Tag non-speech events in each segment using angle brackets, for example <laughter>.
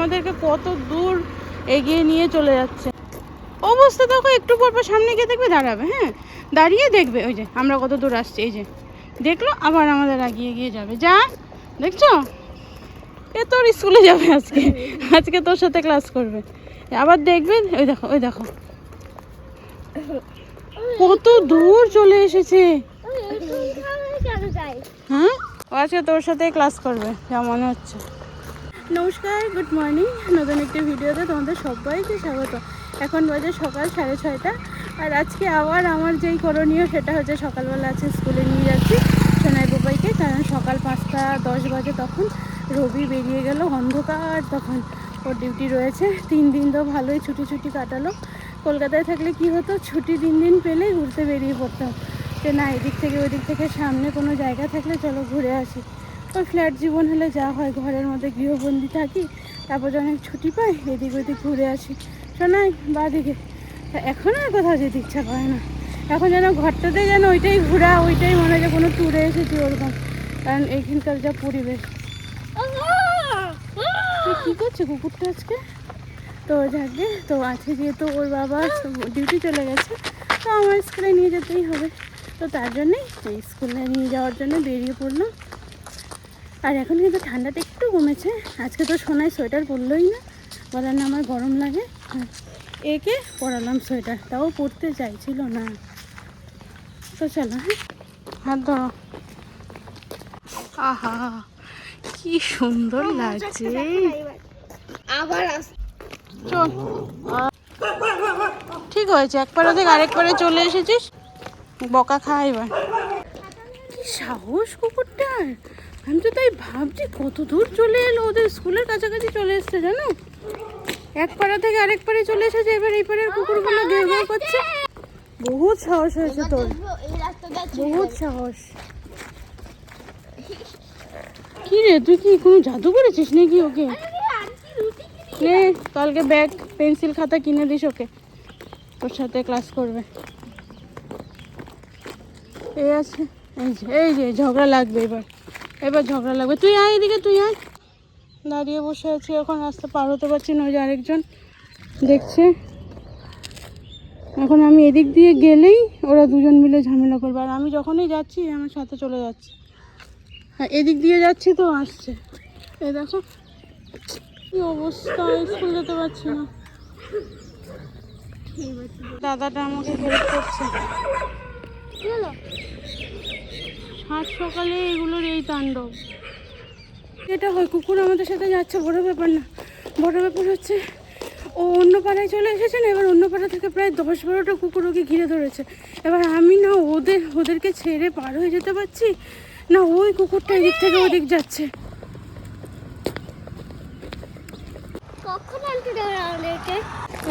আমাদেরকে কত দূর এগিয়ে নিয়ে চলে যাচ্ছে অবস্থা দেখো একটু পর পর সামনে গিয়ে দেখবে দাঁড়াবে হ্যাঁ দাঁড়িয়ে দেখবে ওই যে আমরা কত দূর আসছি এই যে দেখল আবার আমাদের আগিয়ে গিয়ে যাবে যা দেখছ এ তোর স্কুলে যাবে আজকে আজকে তোর সাথে ক্লাস করবে আবার দেখবে ওই দেখো ওই দেখো কত দূর চলে এসেছে হ্যাঁ ও আজকে তোর সাথে ক্লাস করবে যা মনে হচ্ছে নমস্কার গুড মর্নিং নতুন একটি ভিডিওতে তোমাদের সবাইকে স্বাগত। এখন বাজে সকাল সাড়ে ছয়টা, আর আজকে আবার আমার যেই করণীয় সেটা হচ্ছে সকালবেলা আছে স্কুলে নিয়ে যাচ্ছি সোনাই বাবাইকে কারণ সকাল পাঁচটা দশ বাজে তখন রবি বেরিয়ে গেল অন্ধকার তখন। ওর ডিউটি রয়েছে, তিন দিন তো ভালোই ছুটি ছুটি কাটালো। কলকাতায় থাকলে কি হতো, ছুটি তিন দিন পেলে ঘুরতে বেরিয়ে পড়তাম। যে না, এদিক থেকে ওই দিক থেকে সামনে কোনো জায়গা থাকলে চলো ঘুরে আসি। ওই ফ্ল্যাট জীবন হলে যা হয়, ঘরের মধ্যে গৃহবন্দী থাকি, তারপর যখন ছুটি পাই, এদিক ওদিক ঘুরে আসি। শোনাই বা দিকে এখন আর কোথাও যেতে ইচ্ছা করে না। এখন যেন ঘরটাতে যেন ওইটাই ঘোরা, ওইটাই মনে হয় যে কোনো ট্যুরে এসেছি ওরকম। কারণ এইখানকার যা পরিবেশ। কী করছে কুকুরটা আজকে? তো যাকে তো আছে যেহেতু ওর বাবা ডিউটি চলে গেছে, তো আমার স্কুলে নিয়ে যেতেই হবে। তো তার জন্যেই স্কুলে নিয়ে যাওয়ার জন্য বেরিয়ে পড়লাম। আর এখন কিন্তু ঠান্ডাটা একটু কমেছে। আজকে তো সোনায় সোয়েটার পরলই না। বলার না আমার গরম লাগে। একে পরালাম সোয়েটার। তাও পরতে চাইছিল না। তো চলো হ্যাঁ? হাত ধরো আহা কি সুন্দর লাগছে। আবার চল। ঠিক হয়েছে এক পাড়া থেকে আরেক চলে এসেছিস। বকা খা এবার। কি সাহস কুকুরটার। আমি তো তাই ভাবছি কত দূর চলে এলো, ওদের স্কুলের কাছাকাছি চলে এসছে, জানো? এক পাড়া থেকে আরেক পাড়ে চলে এসেছে, এবার এই পাড়ের কুকুরগুলো ঘেউ ঘেউ করছে। বহুত সাহস হয়েছে তোর। বহুত সাহস। কি রে, তুই কি কোনো জাদু করেছিস নাকি ওকে? নে, কালকে ব্যাগ, পেন্সিল, খাতা কিনে দিস ওকে। তোর সাথে ক্লাস করবে। এই আছে, এই যে এই যে, ঝগড়া লাগবে এবার। এবার ঝগড়া লাগবে। তুই আয় এদিকে, তুই আয়। দাঁড়িয়ে বসে আছি, এখন রাস্তা পার হতে পারছি না, ওই যে আরেকজন দেখছে। এখন আমি এদিক দিয়ে গেলেই ওরা দুজন মিলে ঝামেলা করবে, আর আমি যখনই যাচ্ছি আমার সাথে চলে যাচ্ছে। হ্যাঁ এদিক দিয়ে যাচ্ছি তো, আসছে। এই দেখো, কি অবস্থা স্কুল যেতে পারছি না। দাদাটা আমাকে হেল্প করছে। সাত সকালে এগুলোর এই তাণ্ডব। এটা হয় কুকুর আমাদের সাথে যাচ্ছে বড় ব্যাপার না। বড় ব্যাপার হচ্ছে ও অন্য পাড়ায় চলে এসেছে না এবার অন্য পাড়া থেকে প্রায় দশ বারোটা কুকুর ওকে ঘিরে ধরেছে। এবার আমি না ওদের ওদেরকে ছেড়ে পার হয়ে যেতে পারছি? না ওই কুকুরটা এদিক থেকে ওদিক যাচ্ছে।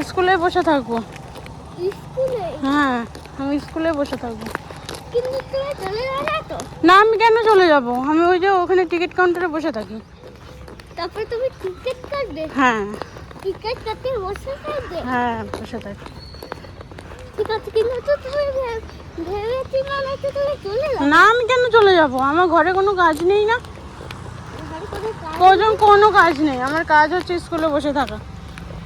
স্কুলে বসে থাকব। হ্যাঁ আমি স্কুলে বসে থাকব। না আমি কেন চলে যাব? আমি ওই যে ওখানে টিকিট কাউন্টারে বসে থাকি। তারপর তুমি টিকিট কাটবে? হ্যাঁ। টিকিট কাটতে বসে থাকবে? হ্যাঁ বসে থাকি। ঠিক আছে কিন্তু তো তুমি ভে- ভেবেছি তো তুমি চলে যাবে? না আমি কেন চলে যাব? আমার ঘরে কোনো কাজ নেই না। ঘরে কোনো কাজ কোনো কাজ নেই। আমার কাজ হচ্ছে স্কুলে বসে থাকা।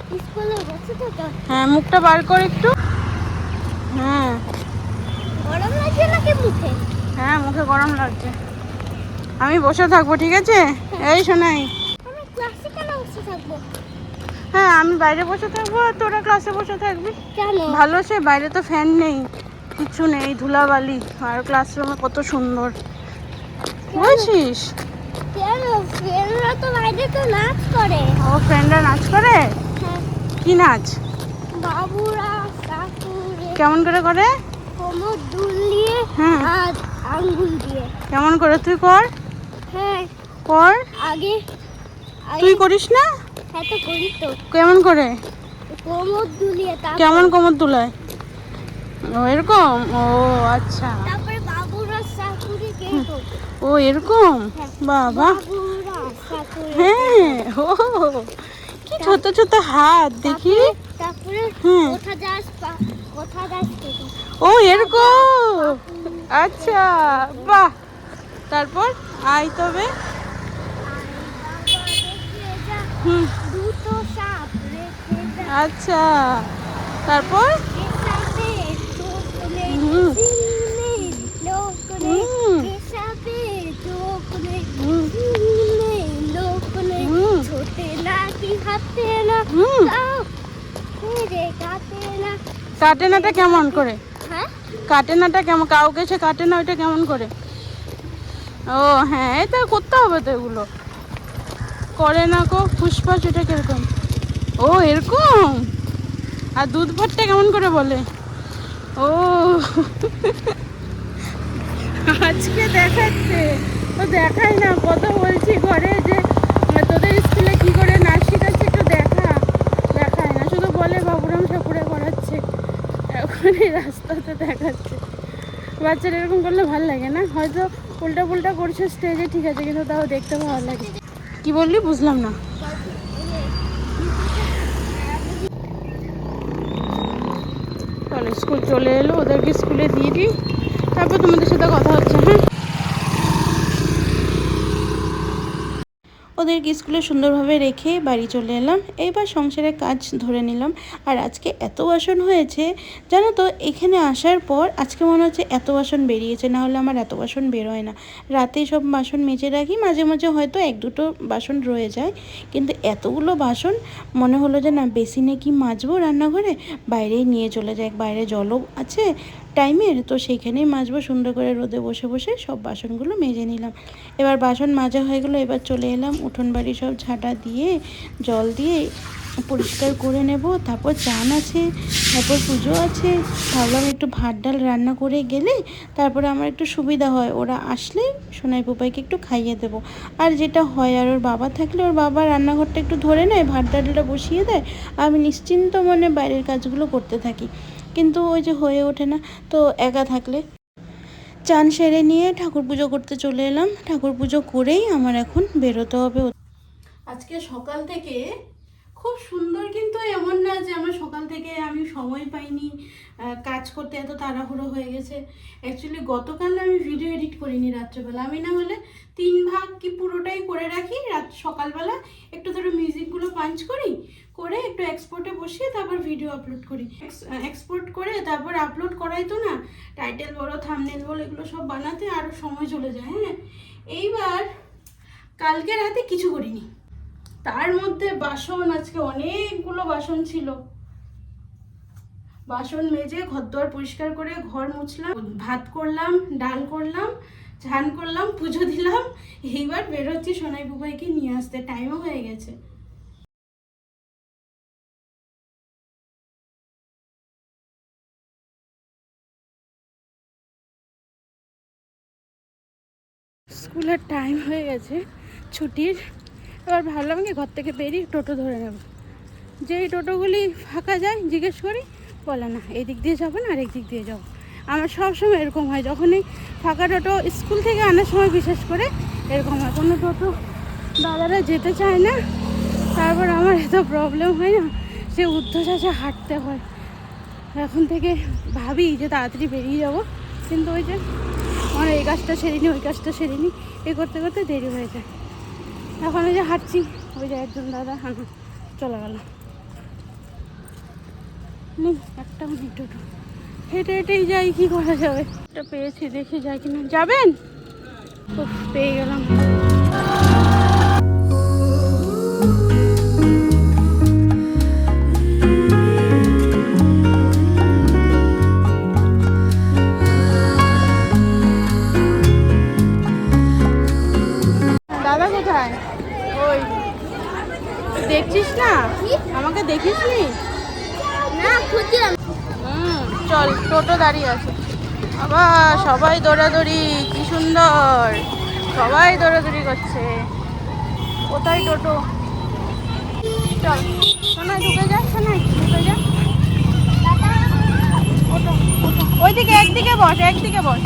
স্কুলে বসে থাকো? হ্যাঁ মুখটা বার কর একটু। হ্যাঁ। গরম লাগছে নাকি মুখে? হ্যাঁ মুখে গরম লাগছে। আমি বসে থাকব ঠিক আছে? এই শোনাই আমি ক্লাসে কেন বসে থাকব? হ্যাঁ আমি বাইরে বসে থাকব আর তোরা ক্লাসে বসে থাকবি। কেন? ভালো সে বাইরে তো ফ্যান নেই কিছু নেই ধুলাবালি। আর ক্লাসরুমে কত সুন্দর। বুঝছিস ফ্রেন্ডরা তো বাইরে তো নাচ করে। ও ফ্রেন্ডরা নাচ করে? হ্যাঁ। কি নাচ? বাবুরা কেমন করে করে? দুলিয়ে আর আঙ্গুল দিয়ে। কেমন করে তুই কর? হ্যাঁ। কর। আগে তুই করিস না? হ্যাঁ তো করি তো। কেমন করে? কোমর দুলিয়ে কেমন কোমর তুলায় ও এরকম? ও আচ্ছা। তারপরে বাবুরা ও এরকম? হ্যাঁ। বাবা। হ্যাঁ ও কি ছোট ছোট হাত দেখি। তারপরে হ্যাঁ। কোথা যাস কোথা যাস দেখি ও এরকম? আচ্ছা বাহ। তারপর আই তবে। আচ্ছা তারপর? কাটে নাটা কেমন করে? কাটে নাটা কেমন কাউকে সে কাটে না, ওইটা কেমন করে? ও হ্যাঁ এটা করতে হবে তো এগুলো। করে না কো, ফুসফাস, এটা কীরকম? ও, এরকম? আর দুধ ভাতটা কেমন করে বলে? ও। আজকে দেখাচ্ছে। তো দেখাই না, কত বলছি ঘরে যে তোদের স্কুলে কি করে নাচ শেখাচ্ছে একটু দেখা দেখায় না শুধু বলে বাবুরাম ঠাকুরে করাচ্ছে এই রাস্তাতে দেখাচ্ছে। বাচ্চারা এরকম করলে ভালো লাগে না? হয়তো উল্টা পুল্টা করছে স্টেজে ঠিক আছে, কিন্তু তাও দেখতে ভালো লাগে। কি বললি? বুঝলাম না। স্কুল চলে এলো, ওদেরকে স্কুলে দিয়ে দিই। তারপর তোমাদের সাথে কথা হচ্ছে হ্যাঁ? ওদেরকে স্কুলে সুন্দরভাবে রেখে বাড়ি চলে এলাম। এইবার সংসারের কাজ ধরে নিলাম। আর আজকে এত বাসন হয়েছে, জানো তো, এখানে আসার পর আজকে মনে হচ্ছে এত বাসন বেরিয়েছে, না হলে আমার এত বাসন বেরোয় না। রাতে সব বাসন মেজে রাখি, মাঝে মাঝে হয়তো এক দুটো বাসন রয়ে যায়। কিন্তু এতগুলো বাসন, মনে হলো যে না, বেসিনে কি মাজবো রান্নাঘরে? বাইরেই নিয়ে চলে যায় বাইরে জলও আছে টাইমের, তো সেইখানেই মাজবো, সুন্দর করে রোদে বসে বসে সব বাসনগুলো মেজে নিলাম। এবার বাসন মাজা হয়ে গেলো, এবার চলে এলাম উঠোন বাড়ি সব ঝাঁটা দিয়ে, জল দিয়ে পরিষ্কার করে নেব, তারপর চান আছে, তারপর পুজো আছে। ভাবলাম একটু ভাত ডাল রান্না করে গেলে তারপরে আমার একটু সুবিধা হয়, ওরা আসলে সোনাই পোপাইকে একটু খাইয়ে দেবো। আর যেটা হয়, আর ওর বাবা থাকলে ওর বাবা রান্নাঘরটা একটু ধরে নেয়, ভাত ডালটা বসিয়ে দেয়, আমি নিশ্চিন্ত মনে বাইরের কাজগুলো করতে থাকি। কিন্তু ওই যে হয়ে ওঠে না, তো একা থাকলে। চান সেরে নিয়ে ঠাকুর পুজো করতে চলে এলাম। ঠাকুর পুজো করেই আমার এখন বেরোতে হবে। আজকে সকাল থেকে খুব সুন্দর কিন্তু এমন না যে আমার সকাল থেকে আমি সময় পাইনি কাজ করতে এত তাড়াহুড়ো হয়ে গেছে। অ্যাকচুয়ালি গতকাল আমি ভিডিও এডিট করিনি রাত্রেবেলা। আমি না হলে তিন ভাগ কি পুরোটাই করে রাখি, রাত সকালবেলা একটু ধরো মিউজিকগুলো পাঞ্চ করি, করে একটু এক্সপোর্টে বসিয়ে তারপর ভিডিও আপলোড করি। এক্সপোর্ট করে তারপর আপলোড করাই তো না টাইটেল বলো থামনেল বলো, এগুলো সব বানাতে আরও সময় চলে যায় হ্যাঁ? এইবার কালকে রাতে কিছু করিনি। তার মধ্যে বাসন, আজকে অনেকগুলো বাসন ছিল। বাসন মেজে ঘর দোয়ার পরিষ্কার করে ঘর মুছলাম, ভাত করলাম, ডাল করলাম চান করলাম, পুজো দিলাম। এইবার বেরোচ্ছি সোনাই বুবাইকে নিয়ে আসতে টাইমও হয়ে গেছে। স্কুলের টাইম হয়ে গেছে, ছুটির। এবার ভাবলাম কি, ঘর থেকে বেরিয়ে টোটো ধরে নেব। যেই টোটোগুলি ফাঁকা যায়, জিজ্ঞেস করি, বলে না এই দিক দিয়ে যাব না আরেক দিক দিয়ে যাব। আমার সব সময় এরকম হয়, যখনই ফাঁকা টোটো স্কুল থেকে আনার সময় বিশেষ করে এরকম হয়। কোনো টোটো দাদারা যেতে চায় না, তারপর আমার এত প্রবলেম হয় না, সে ঊর্ধ্বশ্বাসে হাঁটতে হয়। এখন থেকে ভাবি যে তাড়াতাড়ি বেরিয়ে যাব, কিন্তু ওই যে, আমার এই কাজটা সেরিনি, ওই কাজটা সেরিনি, এ করতে করতে দেরি হয়ে যায়। এখন ওই যে হাঁটছি। ওই যে একজন দাদা। হ্যাঁ চলে গেল। একটা মিনিট টোটো। হেঁটে হেঁটেই যাই, কি করা যাবে? এটা পেয়েছি, দেখি যাই কিনা। যাবেন? পেয়ে গেলাম। কোথায়? ওই দেখছিস না? আমাকে দেখিস নি হুম চল টোটো দাঁড়িয়ে আছে। আবার সবাই দৌড়াদৌড়ি কি সুন্দর। সবাই দৌড়াদৌড়ি করছে। কোথায় টোটো? চল শোনাই ঢুকে যা শোনাই ঢুকে যা। ওইদিকে একদিকে বস একদিকে বস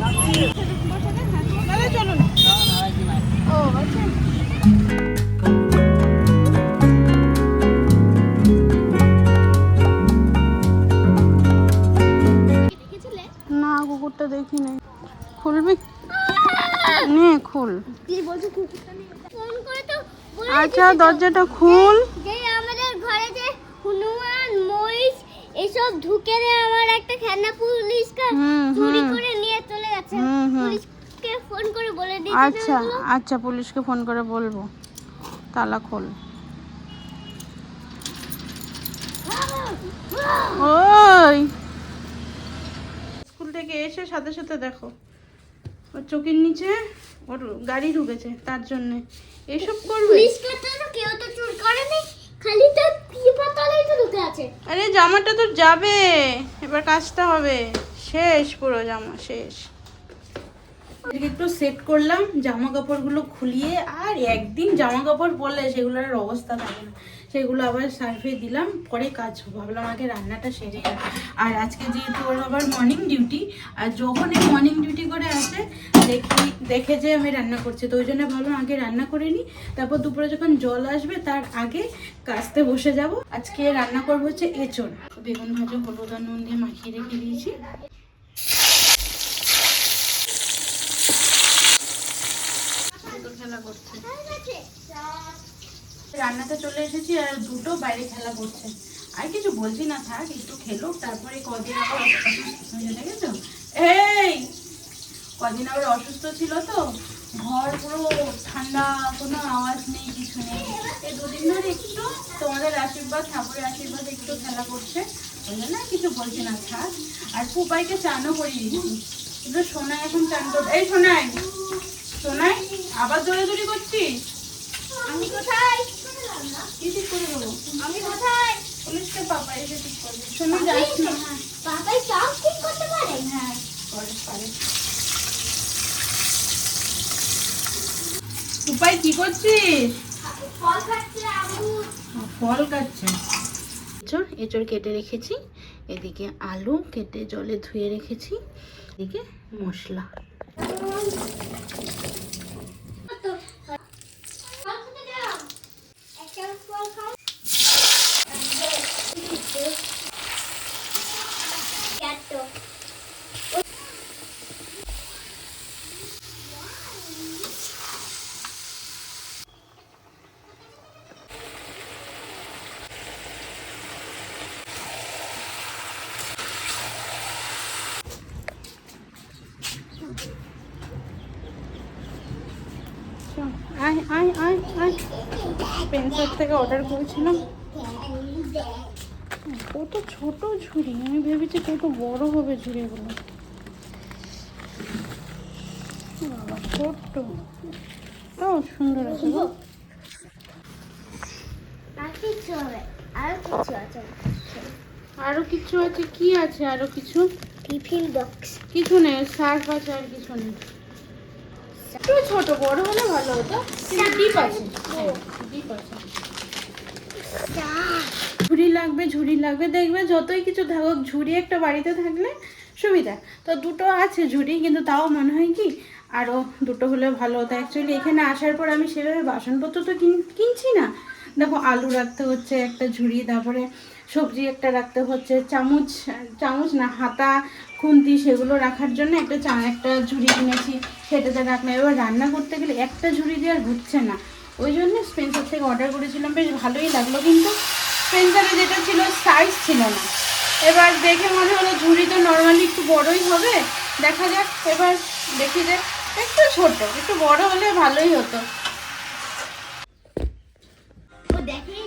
বসে দে, হ্যাঁ, তাহলে চলুন ও আচ্ছা দেখেছিলে না কুকুরটা দেখি নাই। খুলবি? নে খুল। আচ্ছা দরজাটা খুল। আমাদের ঘরে যে সব ঢুকে রে আমার একটা খেলনা পুলিশকে হুম, চুরি। করে নিয়ে চলে গেছে হুম। পুলিশকে ফোন করে বলে আচ্ছা আচ্ছা পুলিশকে ফোন করে বলব। তালা খোল। ওই! স্কুল থেকে এসে সাথে সাথে দেখো ওর চোখের নিচে ওর গাড়ি ঢুকেছে তার জন্য। এসব করবে? কেউ তো চুরি করেনি খালি তো তো ঢুকে আছে। আরে জামাটা তো যাবে এবার কাজটা হবে। শেষ পুরো জামা শেষ। একটু সেট করলাম জামা কাপড়গুলো খুলিয়ে, আর একদিন জামা কাপড় পরলে সেগুলোর অবস্থা থাকে না। সেগুলো আবার সার্ফে দিলাম, পরে কাজ। ভাবলাম আগে রান্নাটা সেরে আর আজকে যেহেতু ওর আবার মর্নিং ডিউটি আর যখন এই মর্নিং ডিউটি করে আসে, দেখি, দেখে যে আমি রান্না করছি। তো ওই জন্য ভাবলাম আগে রান্না করে নিই। তারপর দুপুরে যখন জল আসবে, তার আগে কাচতে বসে যাব। আজকে রান্না করব হচ্ছে এঁচড়। বেগুন ভাজা, হলুদ আর নুন দিয়ে মাখিয়ে রেখে দিয়েছি। রান্নাতে চলে এসেছি আর দুটো বাইরে খেলা করছে। আর কিছু বলছি না, থাক, একটু খেলো, তারপরে কদিন আবার হয়ে দেখেছ? এই! কদিন আবার অসুস্থ ছিল তো, ঘর পুরো ঠান্ডা, কোনো আওয়াজ নেই, কিছু নেই। এই দুদিন ধরে একটু তোমাদের আশীর্বাদ, ঠাকুরের আশীর্বাদ একটু খেলা করছে। ওই জন্য কিছু বলছি না, থাক। আর পুপাইকে চানও করিয়ে দিচ্ছি সোনাই এখন চান করবে এই, সোনাই! সোনাই আবার দৌড়াদৌড়ি করছিস? আমি কোথায়? কি ঠিক করে দেবো? আমি কোথায়? পুলিশকে পাপা এসে ঠিক করবে শোনো যাস না। হ্যাঁ বাবাই সব ঠিক করতে পারে? হ্যাঁ করে পারে। উপায় কি করছিস? ফল খাচ্ছে ফল কাটছে এঁচড় এঁচড় কেটে রেখেছি। এদিকে আলু কেটে জলে ধুয়ে রেখেছি। এদিকে মশলা। আয় আয় আয় আয়। পেন্সিল থেকে অর্ডার করেছিলাম। কত ছোট ঝুড়ি আমি ভেবেছি কত বড় হবে ঝুড়িগুলো। বাবা ছোট্ট। সুন্দর আছে আরও কিছু আছে। কি আছে আরও কিছু? Tiffin box. কিছু নেই সার্ফ আছে আর কিছু নেই। একটু ছোট বড় হলে ভালো হতো। কিন্তু ডিপ আছে। হ্যাঁ, ডিপ আছে। ঝুড়ি লাগবে ঝুড়ি লাগবে। দেখবে যতই কিছু থাকুক ঝুড়ি একটা বাড়িতে থাকলে সুবিধা। তো দুটো আছে ঝুড়ি কিন্তু তাও মনে হয় কি আরও দুটো হলে ভালো হতো। অ্যাকচুয়ালি এখানে আসার পর আমি সেভাবে বাসনপত্র তো কিন- কিনছি না। দেখো আলু রাখতে হচ্ছে একটা ঝুড়ি তারপরে সবজি একটা রাখতে হচ্ছে চামচ চামচ না হাতা খুন্তি সেগুলো রাখার জন্য একটা চা, একটা ঝুড়ি কিনেছি সেটাতে রাখলাম এবার রান্না করতে গেলে একটা ঝুড়ি দিয়ে আর হচ্ছে না। ওই জন্য স্পেন্সার থেকে অর্ডার করেছিলাম, বেশ ভালোই লাগল কিন্তু স্পেন্সারে যেটা ছিল সাইজ ছিল না। এবার দেখে মনে হলো ঝুড়ি তো নর্মালি একটু বড়ই হবে। দেখা যাক, এবার দেখি যে একটু ছোট, একটু বড় হলে ভালোই হতো। ও দেখেন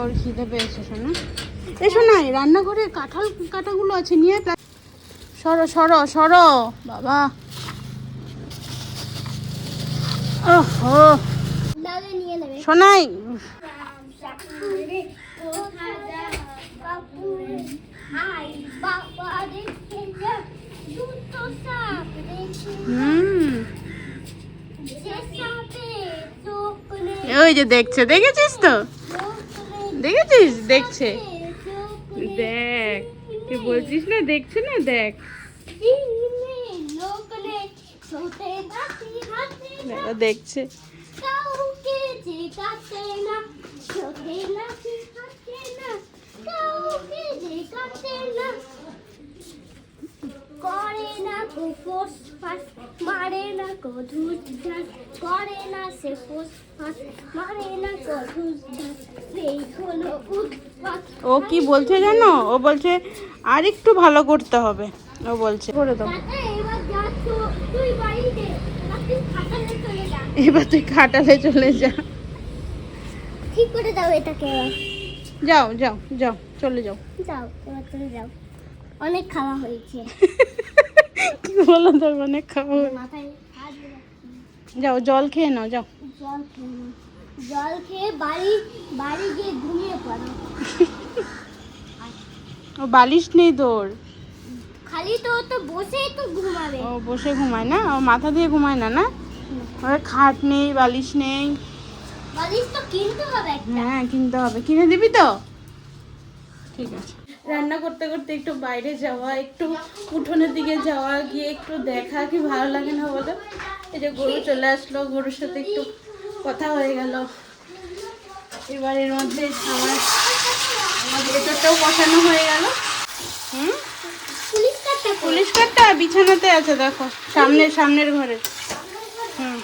ওর খিদে পেয়েছে শোনা। এসো না রান্নাঘরে কাঁঠাল কাটাগুলো আছে নিয়ে সরো সরো সরো বাবা। ওহো। শোনাই। হুম। ওই যে দেখছে দেখেছিস তো? দেখেছিস? দেখছে। দেখ তুই বলছিস না দেখছে না দেখ। দেখছে। না। হাতে না করে না উপোস মারে না কধুর ঝাঁস করে না সে ফোস ফাঁস মারে না কধুর ঝাঁস এই হলো উৎপাত। ও কি বলছে জানো? ও বলছে আর একটু ভালো করতে হবে। ও বলছে। করে দাও। এবার যাচ্ছ তুই বাড়িতে রাত্রি খাটালে চলে যা। এবার তুই খাটালে চলে যা। ঠিক করে দাও এটাকে যাও যাও যাও চলে যাও। যাও এবার চলে যাও। অনেক খাওয়া হয়েছে। <laughs> কি বলো তো অনেক মাথায় যাও জল খেয়ে নাও যাও। জল খেয়ে নাও। জল খেয়ে বাড়ি বাড়ি গিয়ে ঘুমিয়ে পড়ো। ও বালিশ নেই তোর? খালি তো তো বসেই তো ঘুমাবে। ও বসে ঘুমায় না? ও মাথা দিয়ে ঘুমায় না না? ওর খাট নেই বালিশ নেই। বালিশ তো কিনতে হবে একটা। হ্যাঁ কিনতে হবে। কিনে দিবি তো? ঠিক আছে। রান্না করতে করতে একটু বাইরে যাওয়া একটু উঠোনের দিকে যাওয়া গিয়ে একটু দেখা কি ভালো লাগে না বলো? এই যে গরু চলে আসলো গরুর সাথে একটু কথা হয়ে গেল। এবার এর মধ্যে আমার আমার ভেতরটাও বসানো হয়ে গেল। হুম? পুলিশ কার্ডটা বিছানাতে আছে দেখো সামনের সামনের ঘরে। হুম।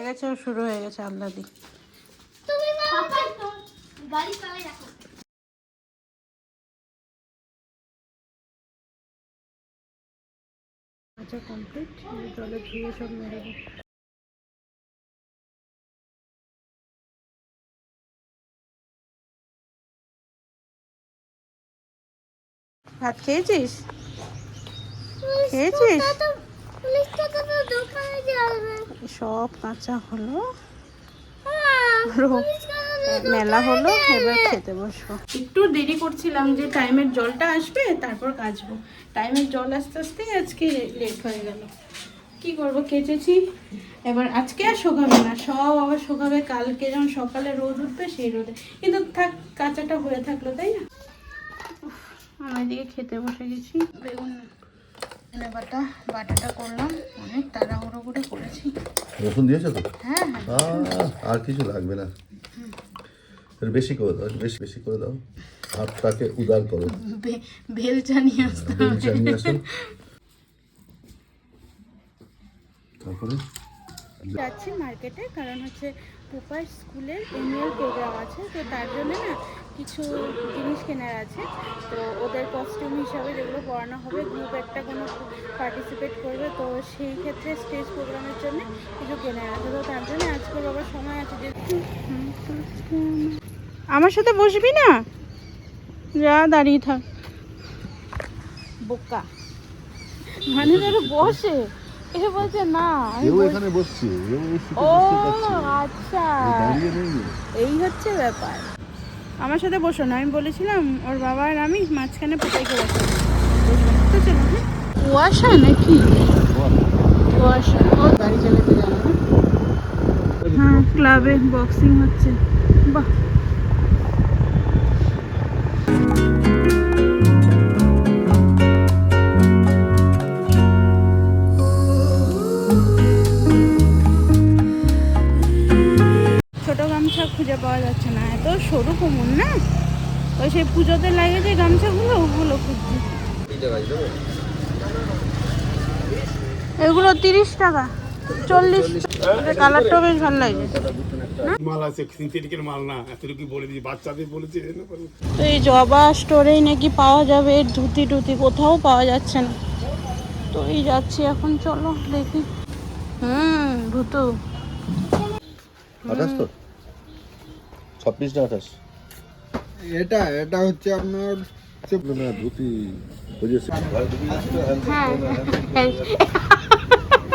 হয়ে গেছে শুরু হয়ে গেছে গাড়ি চালাই রাখো। আচ্ছা কমপ্লিট জলে ধুয়ে সব মেরে দেবো ভাত খেয়েছিস? খেয়েছিস? সব কাঁচা হলো। হ্যাঁ, তো মেলা হলো এবার খেতে বসবো। একটু দেরি করছিলাম যে টাইমের জলটা আসবে তারপর কাচবো। টাইমের জল আস্তে আস্তে আজকে লেট হয়ে গেল। কি করব কেচেছি। এবার আজকে আর শোকাবে না সব আবার শোকাবে। কালকে যখন সকালে রোদ উঠবে সেই রোদে। কিন্তু থাক কাঁচাটা হয়ে থাকল তাই না? উফ, আমি এদিকে খেতে বসে গেছি। বেগুন ধনে বাটা বাটাটা করলাম। অনেক তাড়াহুড়ো করে করেছি। রসুন দিয়েছ তো? হ্যাঁ হ্যাঁ। আর কিছু লাগবে না। বেশি করে দাও বেশি বেশি করে দাও। হাতটাকে উদার করো। বে- বেলচা নিয়ে আসতে বেলচা নিয়ে আসো। তারপরে? যাচ্ছি মার্কেটে কারণ হচ্ছে পুপার স্কুলের অ্যানুয়াল প্রোগ্রাম আছে তো তার জন্য না কিছু জিনিস কেনার আছে। তো ওদের কস্টিউম হিসাবে যেগুলো পড়ানো হবে গ্রুপ একটা কোনো পার্টিসিপেট করবে তো সেই ক্ষেত্রে স্টেজ প্রোগ্রামের জন্য কিছু কেনার আছে। তো তার জন্য আজকে বাবার সময় আছে যে আমার সাথে বসবি না? যা দাঁড়িয়ে থাক। বোকা। মানে ধরো বসে। এ বলছে না আমি কেউ এখানে বসছে ও আচ্ছা। এই হচ্ছে ব্যাপার। আমার সাথে বসো না আমি বলেছিলাম ওর বাবা আর আমি মাঝখানে পোতাইকে বসো তো চলো হ্যাঁ? কুয়াশা নাকি? কুয়াশা। ও গাড়ি চালাতে জানো হ্যাঁ ক্লাবে বক্সিং হচ্ছে। বাহ। পাওয়া যাচ্ছে না। এত সরু কোমর না? ওই সেই পুজোতে লাগে যে গামছাগুলো ওগুলো খুঁজছি। এগুলো তিরিশ টাকা চল্লিশ কালারটাও বেশ ভালো লাগে মাল আছে সিনথেটিকের মাল না এতটুকু বলে দিই বাচ্চাদের বলেছে। তো এই জবা স্টোরেই নাকি পাওয়া যাবে এর ধুতি টুতি কোথাও পাওয়া যাচ্ছে না। তো এই যাচ্ছি এখন চলো দেখি। হুম ভুতু। আঠাশ তো? ছাব্বিশ না আঠাশ? এটা এটা হচ্ছে আপনার না ধুতি ওই যে ঘরে ঢুকে যাচ্ছিল, হ্যান্ডশেক করো না, হ্যান্ডশেক করো। না।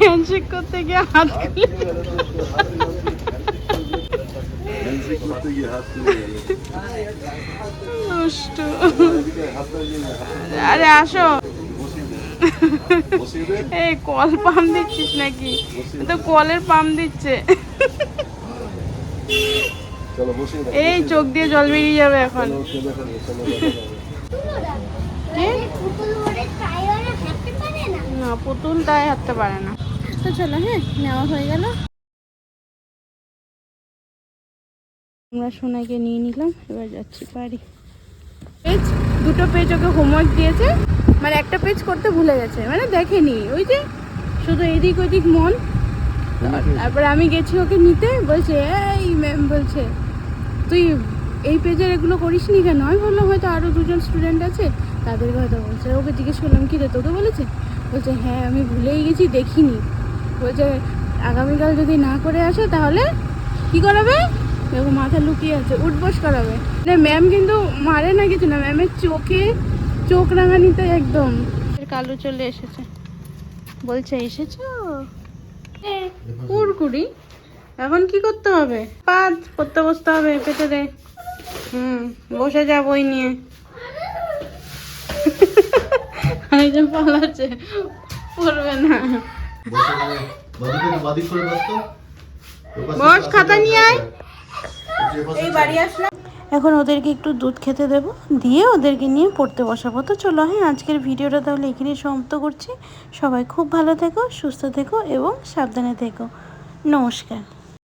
হ্যান্ডশেক করতে গিয়ে হাত আরে আসো। এই কল পাম্প দিচ্ছিস নাকি? তো কলের পাম্প দিচ্ছে। এই চোখ দিয়ে জল বেরিয়ে যাবে এখন। না পুতুল তাই হাঁটতে পারে না। তো চলো হ্যাঁ নেওয়া হয়ে গেল। আমরা সোনাকে নিয়ে নিলাম এবার যাচ্ছি বাড়ি। পেজ দুটো পেজ ওকে হোমওয়ার্ক দিয়েছে। মানে একটা পেজ করতে ভুলে গেছে মানে দেখেনি। ওই যে শুধু এদিক ওদিক মন। তারপরে আমি গেছি ওকে নিতে, বলছে, এই ম্যাম বলছে, তুই এই পেজের এগুলো করিস নি কেন? আমি বললাম, হয়তো আরও দুজন স্টুডেন্ট আছে, তাদেরকে হয়তো বলছে। ওকে জিজ্ঞেস করলাম, কি রে, তোকে বলেছে? বলছে হ্যাঁ আমি ভুলেই গেছি, দেখিনি। বলছে, আগামীকাল যদি না করে আসে তাহলে কি করাবে? দেখো, মাথা লুকিয়ে আছে, উঠবস করাবে। ম্যাম কিন্তু মারে না কিছু না ম্যামের চোখে চোখ রাঙানিতে একদম। কালু চলে এসেছে। বলছে এসেছ? কুড়কুড়ি এখন কি করতে হবে? পাত করতে বসতে হবে পেটে দে হুম বসে যা বই নিয়ে। আরেকজন পালাচ্ছে পড়বে না। বস খাতা নিয়ে আয়। এই বাড়ি আসলাম। এখন ওদেরকে একটু দুধ খেতে দেব। দিয়ে ওদেরকে নিয়ে পড়তে বসাবো। তো চলো হ্যাঁ আজকের ভিডিওটা তাহলে এখানেই সমাপ্ত করছি। সবাই খুব ভালো থেকো, সুস্থ থেকো এবং সাবধানে থেকো। নমস্কার।